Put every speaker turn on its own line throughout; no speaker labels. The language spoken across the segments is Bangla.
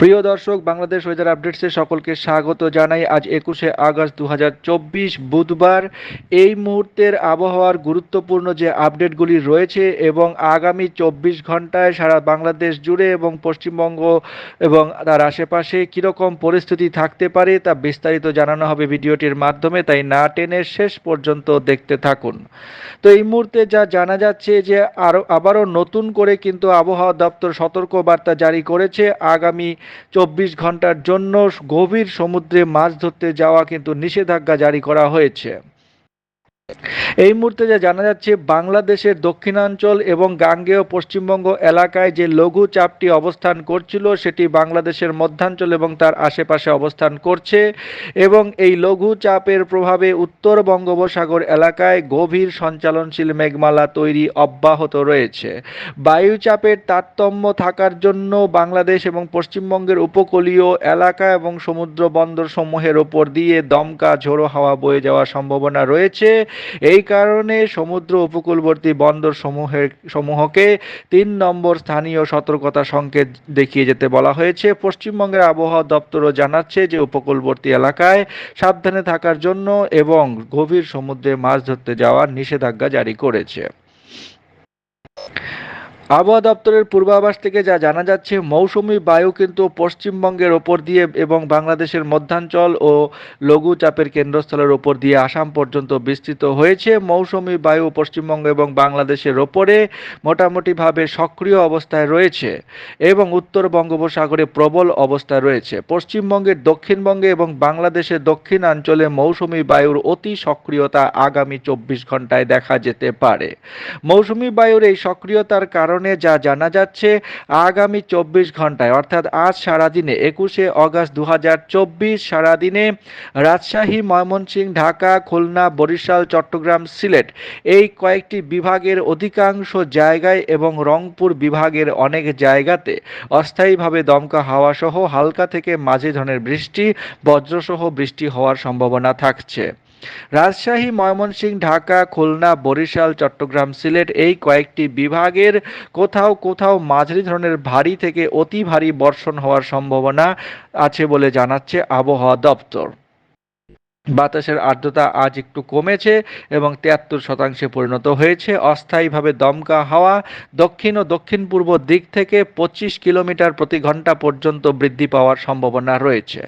প্রিয় দর্শক, বাংলাদেশ ওয়েদার আপডেটসে সকলকে স্বাগত জানাই। আজ একুশে আগস্ট দু হাজার চব্বিশ বুধবার। এই মুহূর্তের আবহাওয়ার গুরুত্বপূর্ণ যে আপডেটগুলি রয়েছে এবং আগামী চব্বিশ ঘন্টায় সারা বাংলাদেশ জুড়ে এবং পশ্চিমবঙ্গ এবং তার আশেপাশে কীরকম পরিস্থিতি থাকতে পারে তা বিস্তারিত জানানো হবে ভিডিওটির মাধ্যমে, তাই না টেনে শেষ পর্যন্ত দেখতে থাকুন। তো এই মুহূর্তে যা জানা যাচ্ছে যে আরও আবারও নতুন করে কিন্তু আবহাওয়া দপ্তর সতর্ক বার্তা জারি করেছে। আগামী চব্বিশ ঘণ্টার জন্য গভীর সমুদ্রে মাছ ধরতে যাওয়া কিন্তু নিষেধাজ্ঞা জারি করা হয়েছে। এই মুহূর্তে যা জানা যাচ্ছে, বাংলাদেশের দক্ষিণাঞ্চল এবং গাঙ্গেয় পশ্চিমবঙ্গ এলাকায় যে লঘু চাপটি অবস্থান করছিল, সেটি বাংলাদেশের মধ্যাঞ্চল এবং তার আশেপাশে অবস্থান করছে এবং এই লঘু চাপের প্রভাবে উত্তর বঙ্গোপসাগর এলাকায় গভীর সঞ্চালনশীল মেঘমালা তৈরি অব্যাহত রয়েছে। বায়ুচাপের তারতম্য থাকার জন্য বাংলাদেশ এবং পশ্চিমবঙ্গের উপকূলীয় এলাকা এবং সমুদ্র বন্দর সমূহের ওপর দিয়ে দমকা ঝোড়ো হাওয়া বয়ে যাওয়ার সম্ভাবনা রয়েছে। এই কারণে সমুদ্র উপকূলবর্তী বন্দর সমূহের, সমূহকে তিন নম্বর স্থানীয় সতর্কতা সংকেত দেখিয়ে যেতে বলা হয়েছে। পশ্চিমবঙ্গের আবহাওয়া দপ্তরও জানাচ্ছে যে উপকূলবর্তী এলাকায় সাবধানে থাকার জন্য এবং গভীর সমুদ্রে মাছ ধরতে যাওয়ার নিষেধাজ্ঞা জারি করেছে। আবহাওয়া দপ্তরের পূর্বাভাস থেকে যা জানা যাচ্ছে, মৌসুমি বায়ু কিন্তু পশ্চিমবঙ্গের ওপর দিয়ে এবং বাংলাদেশের মধ্যাঞ্চল ও লঘু চাপের কেন্দ্রস্থলের ওপর দিয়ে আসাম পর্যন্ত বিস্তৃত হয়েছে। মৌসুমি বায়ু পশ্চিমবঙ্গ এবং বাংলাদেশের ওপরে মোটামুটিভাবে সক্রিয় অবস্থায় রয়েছে এবং উত্তর বঙ্গোপসাগরে প্রবল অবস্থায় রয়েছে। পশ্চিমবঙ্গের দক্ষিণবঙ্গে এবং বাংলাদেশের দক্ষিণাঞ্চলে মৌসুমি বায়ুর অতি সক্রিয়তা আগামী চব্বিশ ঘন্টায় দেখা যেতে পারে। মৌসুমি বায়ুর এই সক্রিয়তার কারণে কারণে যা জানা যাচ্ছে আগামী চব্বিশ ঘন্টায়। অর্থাৎ আজ সারাদিনে একুশে অগাস্ট দু হাজার চব্বিশ সারাদিনে রাজশাহী, ময়মনসিংহ, ঢাকা, খুলনা, বরিশাল, চট্টগ্রাম, সিলেট এই কয়েকটি বিভাগের অধিকাংশ জায়গায় এবং রংপুর বিভাগের অনেক জায়গাতে অস্থায়ীভাবে দমকা হাওয়া সহ হালকা থেকে মাঝে ধরনের বৃষ্টি, বজ্রসহ বৃষ্টি হওয়ার সম্ভাবনা থাকছে। রাজশাহী, ময়মনসিংহ, ঢাকা, খুলনা, বরিশাল, চট্টগ্রাম, সিলেট এই কয়েকটি বিভাগের কোথাও কোথাও মাঝারি ধরনের ভারী থেকে অতি ভারী বর্ষণ হওয়ার সম্ভাবনা আছে বলে জানাচ্ছে আবহাওয়া দপ্তর। বাতাসের আর্দ্রতা আজ একটু কমেছে এবং তিয়াত্তর শতাংশে পরিণত হয়েছে। অস্থায়ীভাবে দমকা হাওয়া দক্ষিণ ও দক্ষিণ পূর্ব দিক থেকে পঁচিশ কিলোমিটার প্রতি ঘণ্টা পর্যন্ত বৃদ্ধি পাওয়ার সম্ভাবনা রয়েছে।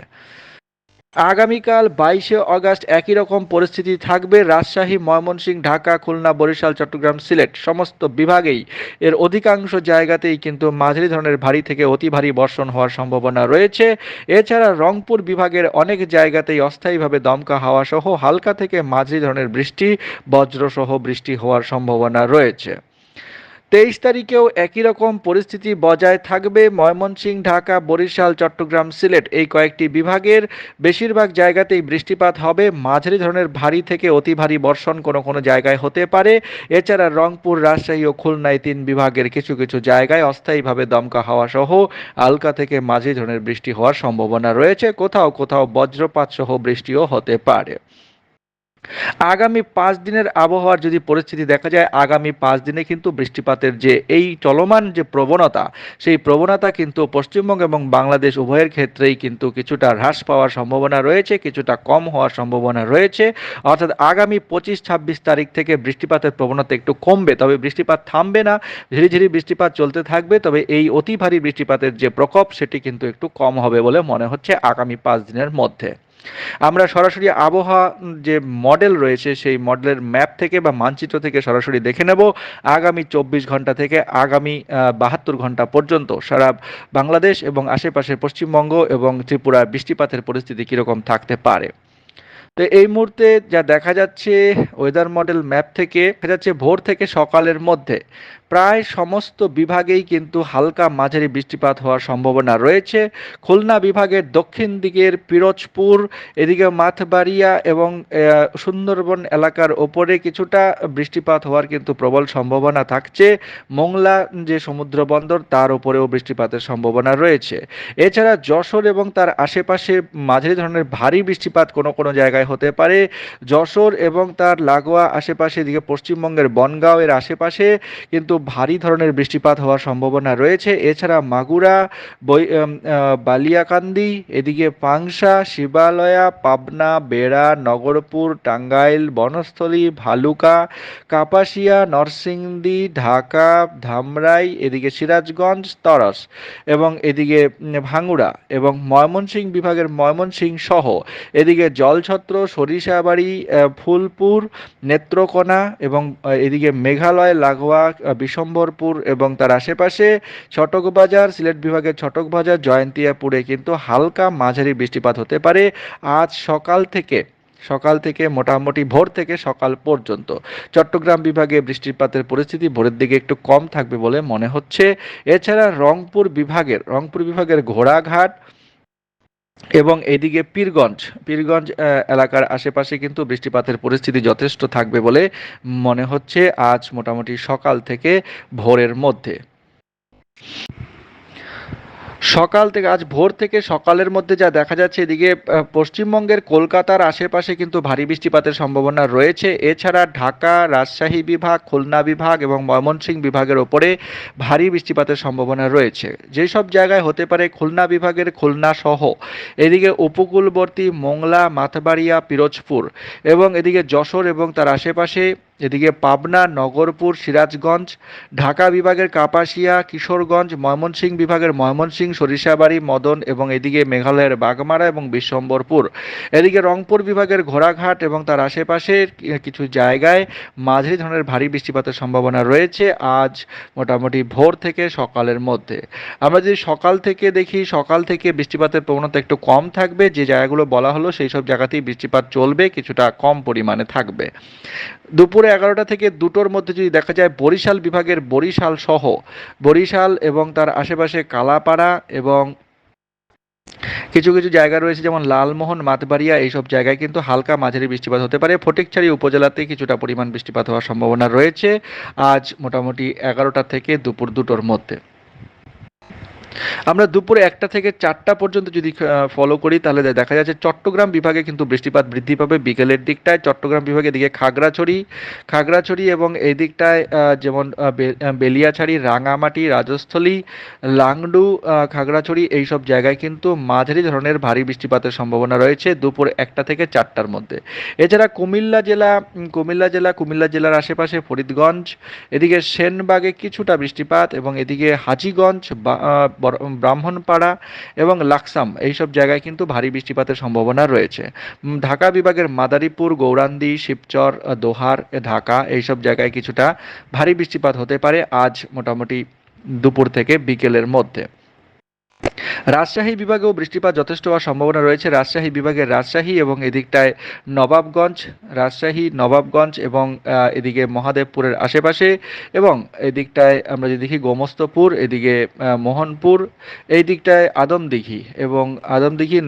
আগামীকাল বাইশে অগাস্ট একই রকম পরিস্থিতি থাকবে। রাজশাহী, ময়মনসিংহ, ঢাকা, খুলনা, বরিশাল, চট্টগ্রাম, সিলেট সমস্ত বিভাগেই। এর অধিকাংশ জায়গাতেই কিন্তু মাঝারি ধরনের ভারী থেকে অতি ভারী বর্ষণ হওয়ার সম্ভাবনা রয়েছে। এছাড়া রংপুর বিভাগের অনেক জায়গাতেই অস্থায়ীভাবে দমকা হাওয়া সহ হালকা থেকে মাঝারি ধরনের বৃষ্টি, বজ্রসহ বৃষ্টি হওয়ার সম্ভাবনা রয়েছে। তেইশ তারিখেও একই রকম পরিস্থিতি বজায় থাকবে ময়মনসিংহ, ঢাকা, বরিশাল, চট্টগ্রাম, সিলেট। এই কয়েকটি বিভাগের বেশিরভাগ জায়গাতেই বৃষ্টিপাত হবে। মাঝারি ধরনের ভারী থেকে অতি ভারী বর্ষণ কোনো কোনো জায়গায় হতে পারে। এছাড়া রংপুর, রাজশাহী ও খুলনায় তিন বিভাগের কিছু কিছু জায়গায় অস্থায়ীভাবে দমকা হাওয়া সহ আলকা থেকে মাঝারি ধরনের বৃষ্টি হওয়ার সম্ভাবনা রয়েছে। কোথাও কোথাও বজ্রপাত সহ বৃষ্টিও হতে পারে। আগামী পাঁচ দিনের আবহাওয়ার যদি পরিস্থিতি দেখা যায়, আগামী পাঁচ দিনে কিন্তু বৃষ্টিপাতের যে এই চলমান যে প্রবণতা, সেই প্রবণতা কিন্তু পশ্চিমবঙ্গ এবং বাংলাদেশ উভয়ের ক্ষেত্রেই কিন্তু কিছুটা হ্রাস পাওয়ার সম্ভাবনা রয়েছে, কিছুটা কম হওয়ার সম্ভাবনা রয়েছে। অর্থাৎ আগামী পঁচিশ, ছাব্বিশ তারিখ থেকে বৃষ্টিপাতের প্রবণতা একটু কমবে, তবে বৃষ্টিপাত থামবে না ধীরে ধীরে বৃষ্টিপাত চলতে থাকবে, তবে এই অতি ভারী বৃষ্টিপাতের যে প্রকোপ, সেটি কিন্তু একটু কম হবে বলে মনে হচ্ছে আগামী পাঁচ দিনের মধ্যে। আমরা সরাসরি আবহাওয়া যে মডেল রয়েছে, সেই মডেলের ম্যাপ থেকে বা মানচিত্র থেকে সরাসরি দেখে নেব। আগামী চব্বিশ ঘণ্টা থেকে আগামী বাহাত্তর ঘণ্টা পর্যন্ত সারা বাংলাদেশ এবং আশেপাশের পশ্চিমবঙ্গ এবং ত্রিপুরার বৃষ্টিপাতের পরিস্থিতি কীরকম থাকতে পারে। তো এই মুহূর্তে যা দেখা যাচ্ছে ওয়েদার মডেল ম্যাপ থেকে, দেখা যাচ্ছে ভোর থেকে সকালের মধ্যে প্রায় সমস্ত বিভাগেই কিন্তু হালকা মাঝারি বৃষ্টিপাত হওয়ার সম্ভাবনা রয়েছে। খুলনা বিভাগের দক্ষিণ দিকের পিরোজপুর, এদিকে মাথবাড়িয়া এবং সুন্দরবন এলাকার ওপরে কিছুটা বৃষ্টিপাত হওয়ার কিন্তু প্রবল সম্ভাবনা থাকছে। মোংলা যে সমুদ্র বন্দর, তার উপরেও বৃষ্টিপাতের সম্ভাবনা রয়েছে। এছাড়া যশোর এবং তার আশেপাশে মাঝারি ধরনের ভারী বৃষ্টিপাত কোনো কোনো জায়গায় হতে পারে। যশোর এবং তার লাগোয়া আশেপাশে, এদিকে পশ্চিমবঙ্গের বনগাঁও এর আশেপাশে কিন্তু ভারী ধরনের বৃষ্টিপাত হওয়ার সম্ভাবনা রয়েছে। এছাড়া মাগুরা বালিয়াকান্দি, এদিকে পাংশা, শিবালয়া, পাবনা, বেড়া, নগরপুর, টাঙ্গাইল, বনস্থলী, ভালুকা, কাপাসিয়া, নরসিংদী, ঢাকা, ধামরাই, এদিকে সিরাজগঞ্জ, তরস এবং এদিকে ভাঙ্গুড়া এবং ময়মনসিংহ বিভাগের ময়মনসিংহ সহ। এদিকে জলছত্র, সরিষাবাড়ি ফুলপুর, নেত্রকোনা এবং এদিকে মেঘালয়, লাগোয়া বিশম্বরপুর এবং তার আশেপাশে ছটকবাজার, সিলেট বিভাগের ছটকবাজার, জয়ন্তিয়াপুরে কিন্তু হালকা মাঝারি বৃষ্টিপাত হতে পারে আজ সকাল থেকে সকাল থেকে মোটামুটি ভোর থেকে সকাল পর্যন্ত। চট্টগ্রাম বিভাগে বৃষ্টিপাতের পরিস্থিতি ভোরের দিকে একটু কম থাকবে বলে মনে হচ্ছে। এছাড়া রংপুর বিভাগের রংপুর বিভাগের ঘোড়াঘাট এবং এদিকে পীরগঞ্জ পীরগঞ্জ এলাকার আশেপাশে কিন্তু বৃষ্টিপাতের পরিস্থিতি যথেষ্ট থাকবে বলে মনে হচ্ছে আজ মোটামুটি সকাল থেকে ভোরের মধ্যে। সকাল থেকে আজ ভোর থেকে সকালের মধ্যে যা দেখা যাচ্ছে এদিকে পশ্চিমবঙ্গের কলকাতার আশেপাশে কিন্তু ভারী বৃষ্টিপাতের সম্ভাবনা রয়েছে। এছাড়া ঢাকা, রাজশাহী বিভাগ, খুলনা বিভাগ এবং ময়মনসিংহ বিভাগের ওপরে ভারী বৃষ্টিপাতের সম্ভাবনা রয়েছে। যেসব জায়গায় হতে পারে খুলনা বিভাগের খুলনা সহ। এদিকে উপকূলবর্তী মোংলা, মাথবাড়িয়া, পিরোজপুর এবং এদিকে যশোর এবং তার আশেপাশে এদিকে পাবনা, নগরপুর, সিরাজগঞ্জ, ঢাকা বিভাগের কাপাসিয়া, কিশোরগঞ্জ, ময়মনসিংহ বিভাগের ময়মনসিংহ, সরিষাবাড়ি, মদন এবং এদিকে মেঘালয়ের বাগমারা এবং বিশ্বম্বরপুর। এদিকে রংপুর বিভাগের ঘোড়াঘাট এবং তার আশেপাশের কিছু জায়গায় মাঝারি ধরনের ভারী বৃষ্টিপাতের সম্ভাবনা রয়েছে আজ মোটামুটি ভোর থেকে সকালের মধ্যে। আমরা যদি সকাল থেকে দেখি, সকাল থেকে বৃষ্টিপাতের প্রবণতা একটু কম থাকবে, যে জায়গাগুলো বলা হলো সেই সব জায়গাতেই বৃষ্টিপাত চলবে, কিছুটা কম পরিমাণে থাকবে। দুপুরে এগারোটা থেকে দুটোর মধ্যে যদি দেখা যায়, বরিশাল বিভাগের বরিশাল সহ, বরিশাল এবং তার আশেপাশে কালাপাড়া এবং কিছু কিছু জায়গা রয়েছে, যেমন লালমোহন, মাতবাড়িয়া, এইসব জায়গায় কিন্তু হালকা মাঝারি বৃষ্টিপাত হতে পারে। ফটিকছড়ি উপজেলাতে কিছুটা পরিমাণ বৃষ্টিপাত হওয়ার সম্ভাবনা রয়েছে। আজ মোটামুটি এগারোটা থেকে দুপুর দুটোর মধ্যে। আমরা দুপুরে একটা থেকে চারটা পর্যন্ত যদি ফলো করি, তাহলে দেখা যাচ্ছে চট্টগ্রাম বিভাগে কিন্তু বৃষ্টিপাত বৃদ্ধি পাবে বিকেলের দিকটায়। চট্টগ্রাম বিভাগে দিকে খাগড়াছড়ি খাগড়াছড়ি এবং এই দিকটায় যেমন বেলিয়াছড়ি, রাঙামাটি, রাজস্থলী, লাংডু খাগড়াছড়ি এইসব জায়গায় কিন্তু মাঝারি ধরনের ভারী বৃষ্টিপাতের সম্ভাবনা রয়েছে দুপুর একটা থেকে চারটার মধ্যে। এছাড়া কুমিল্লা জেলা কুমিল্লা জেলা, কুমিল্লা জেলার আশেপাশে ফরিদগঞ্জ, এদিকে সেনবাগে কিছুটা বৃষ্টিপাত এবং এদিকে হাজিগঞ্জ ব্রাহ্মণপাড়া এবং লাকসাম, এইসব জায়গায় কিন্তু ভারী বৃষ্টিপাতের সম্ভাবনা রয়েছে। ঢাকা বিভাগের মাদারীপুর, গৌরান্দি, শিবচর, দোহার, ঢাকা, এইসব জায়গায় কিছুটা ভারী বৃষ্টিপাত হতে পারে আজ মোটামুটি দুপুর থেকে বিকেলের মধ্যে। রাজশাহী বিভাগেও বৃষ্টিপাত যথেষ্ট হওয়ার সম্ভাবনা রয়েছে। রাজশাহী বিভাগের রাজশাহী এবং এদিকটায় নবাবগঞ্জ, রাজশাহী, নবাবগঞ্জ এবং এদিকে মহাদেবপুরের আশেপাশে এবং এদিকটায় আমরা যদি দেখি গোমস্তপুর, এদিকে মোহনপুর, এই দিকটায় আদমদিঘি এবং আদমদিঘি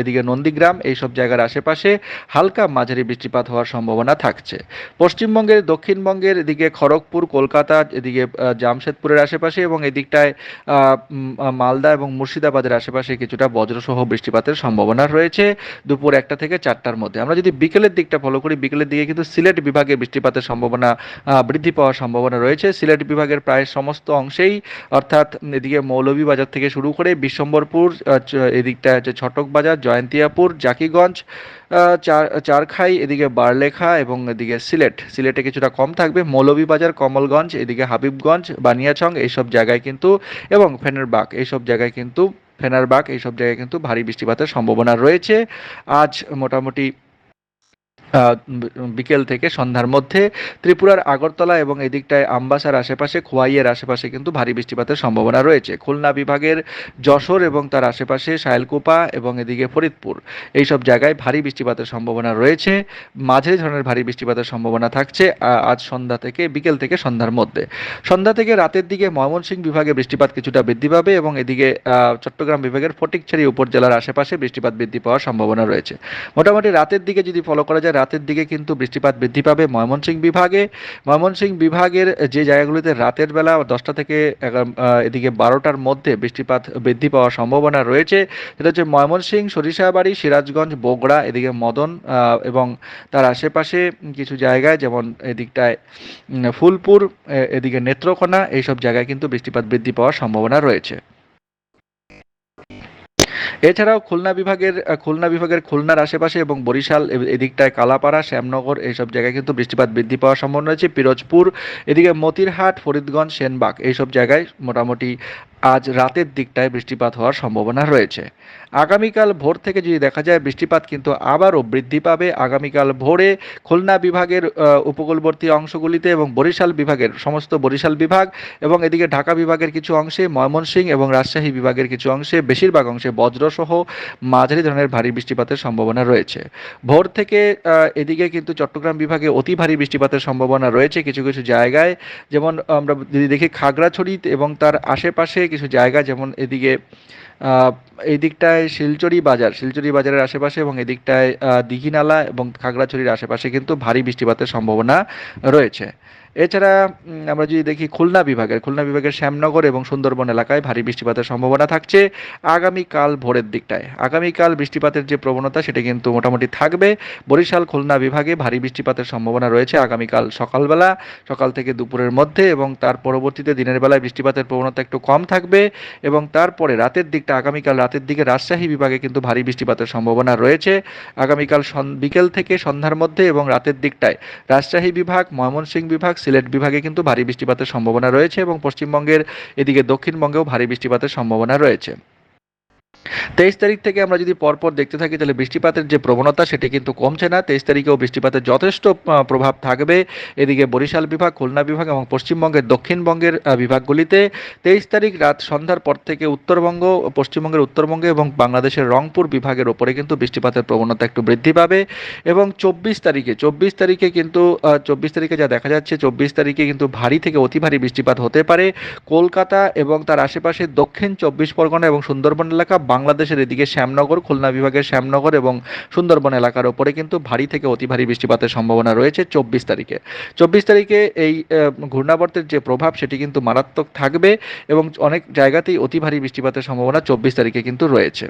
এদিকে নন্দীগ্রাম এইসব জায়গার আশেপাশে হালকা মাঝারি বৃষ্টিপাত হওয়ার সম্ভাবনা থাকছে। পশ্চিমবঙ্গের, দক্ষিণবঙ্গের এদিকে খড়গপুর, কলকাতা, এদিকে জামশেদপুরের আশেপাশে এবং এদিকটায় মালদা এবং মুর্শিদাবাদের আশেপাশে কিছুটা বজ্রসহ বৃষ্টিপাতের সম্ভাবনা রয়েছে দুপুর একটা থেকে চারটার মধ্যে। আমরা যদি বিকেলের দিকটা ফলো করি, বিকেলের দিকে কিন্তু সিলেট বিভাগে বৃষ্টিপাতের সম্ভাবনা বৃদ্ধি পাওয়ার সম্ভাবনা রয়েছে। সিলেট বিভাগের প্রায় সমস্ত অংশেই অর্থাৎ এদিকে মৌলভীবাজার থেকে শুরু করে বিশ্বম্বরপুর এদিকটা হচ্ছে ছটক বাজার জয়ন্তিয়াপুর, জাকিগঞ্জ চার চারখাই এদিকে বারলেখা এবং এদিকে সিলেট। সিলেটে কিছুটা কম থাকবে। মৌলভীবাজার, কমলগঞ্জ, এদিকে হাবিবগঞ্জ বানিয়াছং এইসব জায়গায় কিন্তু, এবং ফেনেরবাগ, এইসব জায়গায় কিন্তু, ফেনারবাগ, এইসব জায়গায় কিন্তু ভারী বৃষ্টিপাতের সম্ভাবনা রয়েছে। আজ মোটামুটি বিকেল থেকে সন্ধ্যার মধ্যে ত্রিপুরার আগরতলা এবং এদিকটায় আমবাসার আশেপাশে, খোয়াইয়ের আশেপাশে কিন্তু ভারী বৃষ্টিপাতের সম্ভাবনা রয়েছে। খুলনা বিভাগের যশোর এবং তার আশেপাশে সায়েলকুপা এবং এদিকে ফরিদপুর। এইসব জায়গায় ভারী বৃষ্টিপাতের সম্ভাবনা রয়েছে। মাঝারি ধরনের ভারী বৃষ্টিপাতের সম্ভাবনা থাকছে আজ সন্ধ্যা থেকে, বিকেল থেকে সন্ধ্যার মধ্যে। সন্ধ্যা থেকে রাতের দিকে ময়মনসিংহ বিভাগে বৃষ্টিপাত কিছুটা বৃদ্ধি পাবে এবং এদিকে চট্টগ্রাম বিভাগের ফটিকছড়ি উপজেলার আশেপাশে বৃষ্টিপাত বৃদ্ধি পাওয়ার সম্ভাবনা রয়েছে। মোটামুটি রাতের দিকে যদি ফলো করা যায় রাতের দিকে কিন্তু বৃষ্টিপাত বৃদ্ধি পাবে। ময়মনসিংহ বিভাগে, ময়মনসিংহ বিভাগের যে জায়গাগুলিতে রাতের বেলা দশটা থেকে এদিকে বারোটার মধ্যে বৃষ্টিপাত বৃদ্ধি পাওয়ার সম্ভাবনা রয়েছে। সেটা হচ্ছে ময়মনসিংহ, সরিষাবাড়ি, সিরাজগঞ্জ, বগুড়া, এদিকে মদন এবং তার আশেপাশে কিছু জায়গায় যেমন এদিকটায় ফুলপুর এদিকে নেত্রকোনা, এইসব জায়গায় কিন্তু বৃষ্টিপাত বৃদ্ধি পাওয়ার সম্ভাবনা রয়েছে। এছাড়াও খুলনা বিভাগের খুলনা বিভাগের খুলনার আশেপাশে এবং বরিশাল এদিকটায় কালাপাড়া, শ্যামনগর এইসব জায়গায় কিন্তু বৃষ্টিপাত বৃদ্ধি পাওয়ার সম্ভাবনা রয়েছে পিরোজপুর, এদিকে মতিরহাট, ফরিদগঞ্জ, সেনবাগ এইসব জায়গায় মোটামুটি আজ রাতের দিকটায় বৃষ্টিপাত হওয়ার সম্ভাবনা রয়েছে। আগামীকাল ভোর থেকে যদি দেখা যায় বৃষ্টিপাত কিন্তু আবারও বৃদ্ধি পাবে। আগামীকাল ভোরে খুলনা বিভাগের উপকূলবর্তী অংশগুলিতে এবং বরিশাল বিভাগের সমস্ত বরিশাল বিভাগ এবং এদিকে ঢাকা বিভাগের কিছু অংশে, ময়মনসিংহ এবং রাজশাহী বিভাগের কিছু অংশে, বেশিরভাগ অংশে বজ্রসহ মাঝারি ধরনের ভারী বৃষ্টিপাতের সম্ভাবনা রয়েছে। ভোর থেকে এদিকে কিন্তু চট্টগ্রাম বিভাগে অতি ভারী বৃষ্টিপাতের সম্ভাবনা রয়েছে কিছু কিছু জায়গায়। যেমন আমরা যদি দেখি খাগড়াছড়ি এবং তার আশেপাশে কিছু জায়গা, যেমন এদিকে এই দিকটায় শিলচরি বাজার, শিলচরি বাজারের আশেপাশে এবং এদিকটায় দীঘিনালা এবং খাগড়াছড়ির আশেপাশে কিন্তু ভারী বৃষ্টিপাতের সম্ভাবনা রয়েছে। এছাড়া আমরা যদি দেখি খুলনা বিভাগের খুলনা বিভাগের শ্যামনগর এবং সুন্দরবন এলাকায় ভারী বৃষ্টিপাতের সম্ভাবনা থাকছে আগামীকাল ভোরের দিকটায়। আগামীকাল বৃষ্টিপাতের যে প্রবণতা, সেটা কিন্তু মোটামুটি থাকবে। বরিশাল, খুলনা বিভাগে ভারী বৃষ্টিপাতের সম্ভাবনা রয়েছে আগামীকাল সকালবেলা, সকাল থেকে দুপুরের মধ্যে এবং তার পরবর্তীতে দিনের বেলায় বৃষ্টিপাতের প্রবণতা একটু কম থাকবে এবং তারপরে রাতের দিকটা, আগামীকাল রাতের দিকে রাজশাহী বিভাগে কিন্তু ভারী বৃষ্টিপাতের সম্ভাবনা রয়েছে। আগামীকাল বিকেল থেকে সন্ধ্যার মধ্যে এবং রাতের দিকটায় রাজশাহী বিভাগ, ময়মনসিংহ বিভাগ সিলেট বিভাগে কিন্তু ভারী বৃষ্টিপাতের সম্ভাবনা রয়েছে এবং পশ্চিমবঙ্গের এদিকে দক্ষিণবঙ্গেও ভারী বৃষ্টিপাতের সম্ভাবনা রয়েছে। তেইশ তারিখ থেকে আমরা যদি পরপর দেখতে থাকি, তাহলে বৃষ্টিপাতের যে প্রবণতা সেটি কিন্তু কমছে না। তেইশ তারিখেও বৃষ্টিপাতের যথেষ্ট প্রভাব থাকবে। এদিকে বরিশাল বিভাগ, খুলনা বিভাগ এবং পশ্চিমবঙ্গের দক্ষিণবঙ্গের বিভাগগুলিতে তেইশ তারিখ রাত সন্ধ্যার পর থেকে উত্তরবঙ্গ, পশ্চিমবঙ্গের উত্তরবঙ্গে এবং বাংলাদেশের রংপুর বিভাগের ওপরে কিন্তু বৃষ্টিপাতের প্রবণতা একটু বৃদ্ধি পাবে। এবং চব্বিশ তারিখে চব্বিশ তারিখে কিন্তু চব্বিশ তারিখে যা দেখা যাচ্ছে, চব্বিশ তারিখে কিন্তু ভারী থেকে অতি ভারী বৃষ্টিপাত হতে পারে। কলকাতা এবং তার আশেপাশে দক্ষিণ চব্বিশ পরগনা এবং সুন্দরবন এলাকা বাংলাদেশের এদিকে শ্যামনগর, খুলনা বিভাগের শ্যামনগর এবং সুন্দরবন এলাকার ওপরে কিন্তু ভারী থেকে অতি ভারী বৃষ্টিপাতের সম্ভাবনা রয়েছে চব্বিশ তারিখে। চব্বিশ তারিখে এই ঘূর্ণাবর্তের যে প্রভাব সেটি কিন্তু মারাত্মক থাকবে এবং অনেক জায়গাতেই অতি ভারী বৃষ্টিপাতের সম্ভাবনা চব্বিশ তারিখে কিন্তু রয়েছে।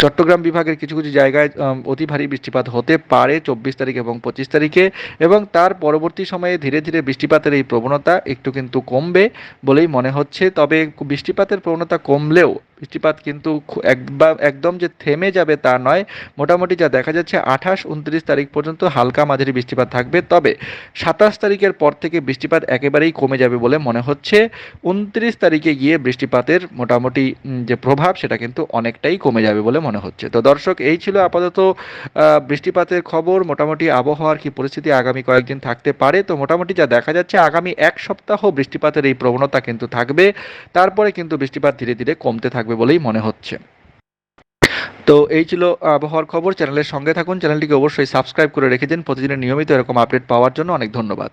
চট্টগ্রাম বিভাগের কিছু কিছু জায়গায় অতি ভারী বৃষ্টিপাত হতে পারে চব্বিশ তারিখ এবং পঁচিশ তারিখে এবং তার পরবর্তী সময়ে ধীরে ধীরে বৃষ্টিপাতের এই প্রবণতা একটু কিন্তু কমবে বলেই মনে হচ্ছে। তবে বৃষ্টিপাতের প্রবণতা কমলেও বৃষ্টিপাত কিন্তু একদম যে থেমে যাবে তা নয়। মোটামুটি যা দেখা যাচ্ছে, আঠাশ, উনত্রিশ তারিখ পর্যন্ত হালকা মাঝারি বৃষ্টিপাত থাকবে। তবে সাতাশ তারিখের পর থেকে বৃষ্টিপাত একেবারেই কমে যাবে বলে মনে হচ্ছে। উনত্রিশ তারিখে গিয়ে বৃষ্টিপাতের মোটামুটি যে প্রভাব সেটা কিন্তু অনেকটাই কমে যাবে বলে মনে হচ্ছে। তো দর্শক, এই ছিল আপাতত বৃষ্টিপাতের খবর। মোটামুটি আবহাওয়ার কি পরিস্থিতি আগামী কয়েকদিন থাকতে পারে? তো মোটামুটি যা দেখা যাচ্ছে, আগামী এক সপ্তাহ বৃষ্টিপাতের এই প্রবণতা কিন্তু থাকবে। তারপরে কিন্তু বৃষ্টিপাত ধীরে ধীরে কমতে থাকবে বলেই মনে হচ্ছে। তো এই ছিল আবহাওয়ার খবর। চ্যানেলের সঙ্গে থাকুন। চ্যানেলটিকে অবশ্যই সাবস্ক্রাইব করে রেখে দিন। প্রতিদিনের নিয়মিত এরকম আপডেট পাওয়ার জন্য অনেক ধন্যবাদ।